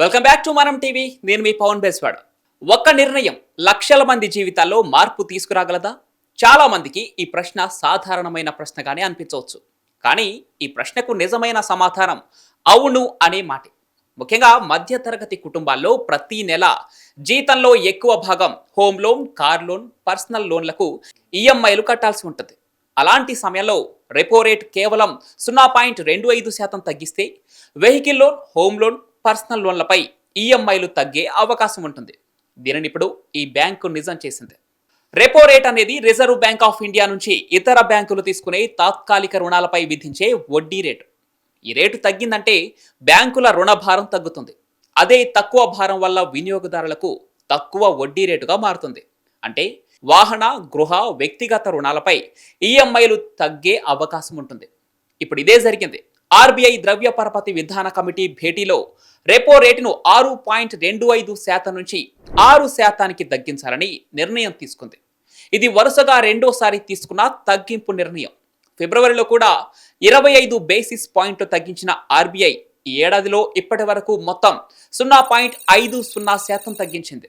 Welcome back to Manam TV నేను మీ పవన్ బేస్వాడ్. ఒక్క నిర్ణయం లక్షల మంది జీవితాల్లో మార్పు తీసుకురాగలదా? చాలా మందికి ఈ ప్రశ్న సాధారణమైన ప్రశ్నగానే అనిపించవచ్చు. కానీ ఈ ప్రశ్నకు నిజమైన సమాధానం అవును అనే మాట. ముఖ్యంగా మధ్యతరగతి కుటుంబాల్లో ప్రతి నెల జీతంలో ఎక్కువ భాగం home loan car loan personal లోన్లకు ఈఎంఐలు కట్టాల్సి ఉంటుంది. అలాంటి సమయంలో రెపో రేట్ కేవలం సున్నా పాయింట్ రెండు ఐదు శాతం తగ్గిస్తే vehicle loan home loan personal లోన్లపై ఈఎంఐలు తగ్గే అవకాశం ఉంటుంది. దీనిని ఇప్పుడు ఈ బ్యాంకు నిజం చేసింది. రెపో రేట్ అనేది రిజర్వ్ బ్యాంక్ ఆఫ్ ఇండియా నుంచి ఇతర బ్యాంకులు తీసుకునే తాత్కాలిక రుణాలపై విధించే వడ్డీ రేటు. ఈ రేటు తగ్గిందంటే బ్యాంకుల రుణ భారం తగ్గుతుంది. అదే తక్కువ భారం వల్ల వినియోగదారులకు తక్కువ వడ్డీ రేటుగా మారుతుంది. అంటే వాహన గృహ వ్యక్తిగత రుణాలపై ఈఎంఐలు తగ్గే అవకాశం ఉంటుంది. ఇప్పుడు ఇదే జరిగింది. ఆర్బీఐ ద్రవ్య పరపతి విధాన కమిటీ భేటీలో రెపో రేటును ఆరు పాయింట్ రెండు ఐదు శాతం నుంచి ఆరు శాతానికి తగ్గించాలని నిర్ణయం తీసుకుంది. ఇది వరుసగా రెండోసారి తీసుకున్న తగ్గింపు నిర్ణయం. ఫిబ్రవరిలో కూడా ఇరవై ఐదు బేసిస్ పాయింట్లు తగ్గించిన ఆర్బీఐ ఈ ఏడాదిలో ఇప్పటి వరకు మొత్తం సున్నా పాయింట్ ఐదు సున్నా శాతం తగ్గించింది.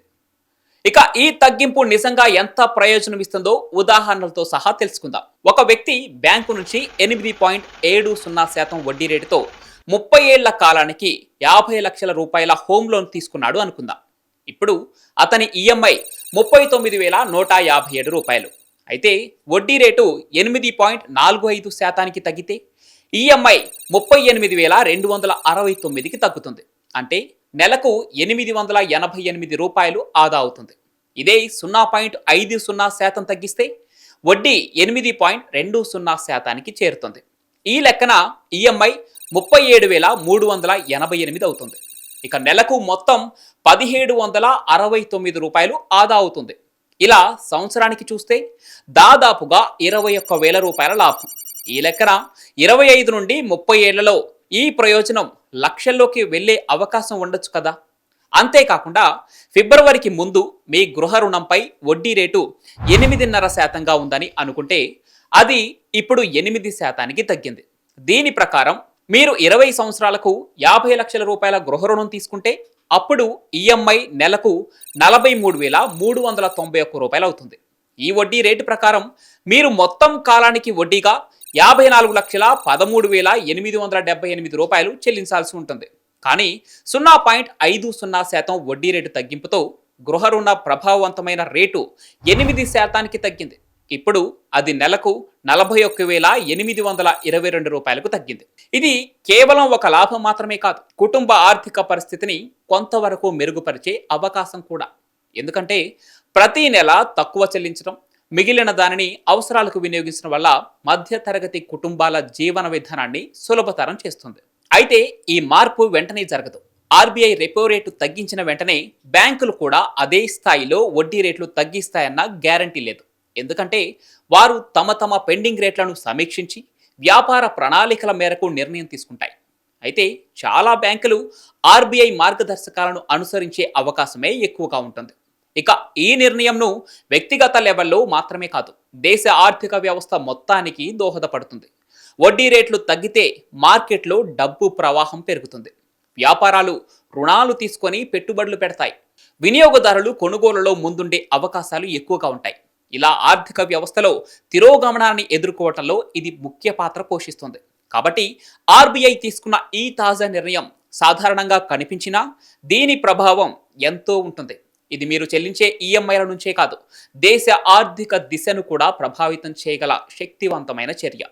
ఇక ఈ తగ్గింపు నిజంగా ఎంత ప్రయోజనం ఇస్తుందో ఉదాహరణలతో సహా తెలుసుకుందాం. ఒక వ్యక్తి బ్యాంకు నుంచి ఎనిమిది పాయింట్ ఏడు సున్నా శాతం వడ్డీ రేటుతో ముప్పై ఏళ్ళ కాలానికి యాభై లక్షల రూపాయల హోమ్ లోన్ తీసుకున్నాడు అనుకుందాం. ఇప్పుడు అతని ఈఎంఐ ముప్పై తొమ్మిది వేల నూట యాభై ఏడు రూపాయలు. అయితే వడ్డీ రేటు ఎనిమిది పాయింట్ నాలుగు ఐదు శాతానికి తగ్గితే ఈఎంఐ ముప్పై ఎనిమిది వేల రెండు వందల అరవై తొమ్మిదికి తగ్గుతుంది. అంటే నెలకు ఎనిమిది వందల ఎనభై ఎనిమిది రూపాయలు ఆదా అవుతుంది. ఇదే సున్నా పాయింట్ ఐదు సున్నా శాతం తగ్గిస్తే వడ్డీ ఎనిమిది పాయింట్ రెండు సున్నా శాతానికి చేరుతుంది. ఈ లెక్కన ఈఎంఐ ముప్పై ఏడు వేల మూడు వందల ఎనభై ఎనిమిది అవుతుంది. ఇక నెలకు మొత్తం పదిహేడు వందల అరవై తొమ్మిది రూపాయలు ఆదా అవుతుంది. ఇలా సంవత్సరానికి చూస్తే దాదాపుగా ఇరవై ఒక్క వేల రూపాయల లాభం. ఈ లెక్కన ఇరవై ఐదు నుండి ముప్పై ఏళ్ళలో ఈ ప్రయోజనం లక్షల్లోకి వెళ్ళే అవకాశం ఉండొచ్చు కదా? అంతేకాకుండా ఫిబ్రవరికి ముందు మీ గృహ రుణంపై వడ్డీ రేటు ఎనిమిదిన్నర శాతంగా ఉందని అనుకుంటే అది ఇప్పుడు ఎనిమిది శాతానికి తగ్గింది. దీని ప్రకారం మీరు ఇరవై సంవత్సరాలకు యాభై లక్షల రూపాయల గృహ రుణం తీసుకుంటే అప్పుడు ఈఎంఐ నెలకు నలభై మూడు వేల మూడు వందల తొంభై ఒక్క రూపాయలు అవుతుంది. ఈ వడ్డీ రేటు ప్రకారం మీరు మొత్తం కాలానికి వడ్డీగా యాభై నాలుగు లక్షల పదమూడు వేల ఎనిమిది వందల డెబ్బై ఎనిమిది రూపాయలు చెల్లించాల్సి ఉంటుంది. కానీ సున్నా పాయింట్ ఐదు సున్నా శాతం వడ్డీ రేటు తగ్గింపుతో గృహ రుణ ప్రభావవంతమైన రేటు ఎనిమిది శాతానికి తగ్గింది. ఇప్పుడు అది నెలకు నలభై ఒక్క వేల ఎనిమిది వందల ఇరవై రెండు రూపాయలకు తగ్గింది. ఇది కేవలం ఒక లాభం మాత్రమే కాదు కుటుంబ ఆర్థిక పరిస్థితిని కొంతవరకు మెరుగుపరిచే అవకాశం కూడా. ఎందుకంటే ప్రతి నెల తక్కువ చెల్లించడం మిగిలిన దానిని అవసరాలకు వినియోగించడం వల్ల మధ్యతరగతి కుటుంబాల జీవన విధానాన్ని సులభతరం చేస్తుంది. అయితే ఈ మార్పు వెంటనే జరగదు. ఆర్బీఐ రెపో రేటు తగ్గించిన వెంటనే బ్యాంకులు కూడా అదే స్థాయిలో వడ్డీ రేట్లు తగ్గిస్తాయన్న గ్యారంటీ లేదు. ఎందుకంటే వారు తమ తమ పెండింగ్ రేట్లను సమీక్షించి వ్యాపార ప్రణాళికల మేరకు నిర్ణయం తీసుకుంటాయి. అయితే చాలా బ్యాంకులు ఆర్బీఐ మార్గదర్శకాలను అనుసరించే అవకాశమే ఎక్కువగా ఉంటుంది. ఇక ఈ నిర్ణయంను వ్యక్తిగత లెవెల్లో మాత్రమే కాదు దేశ ఆర్థిక వ్యవస్థ మొత్తానికి దోహదపడుతుంది. వడ్డీ రేట్లు తగ్గితే మార్కెట్లో డబ్బు ప్రవాహం పెరుగుతుంది. వ్యాపారాలు రుణాలు తీసుకొని పెట్టుబడులు పెడతాయి. వినియోగదారులు కొనుగోలులో ముందుండే అవకాశాలు ఎక్కువగా ఉంటాయి. ఇలా ఆర్థిక వ్యవస్థలో తిరోగమనాన్ని ఎదుర్కోవటంలో ఇది ముఖ్య పాత్ర పోషిస్తుంది. కాబట్టి ఆర్బీఐ తీసుకున్న ఈ తాజా నిర్ణయం సాధారణంగా కనిపించినా దీని ప్రభావం ఎంతో ఉంటుంది. ఇది మీరు చెల్లించే ఈఎంఐల నుంచే కాదు దేశ ఆర్థిక దిశను కూడా ప్రభావితం చేయగల శక్తివంతమైన చర్య.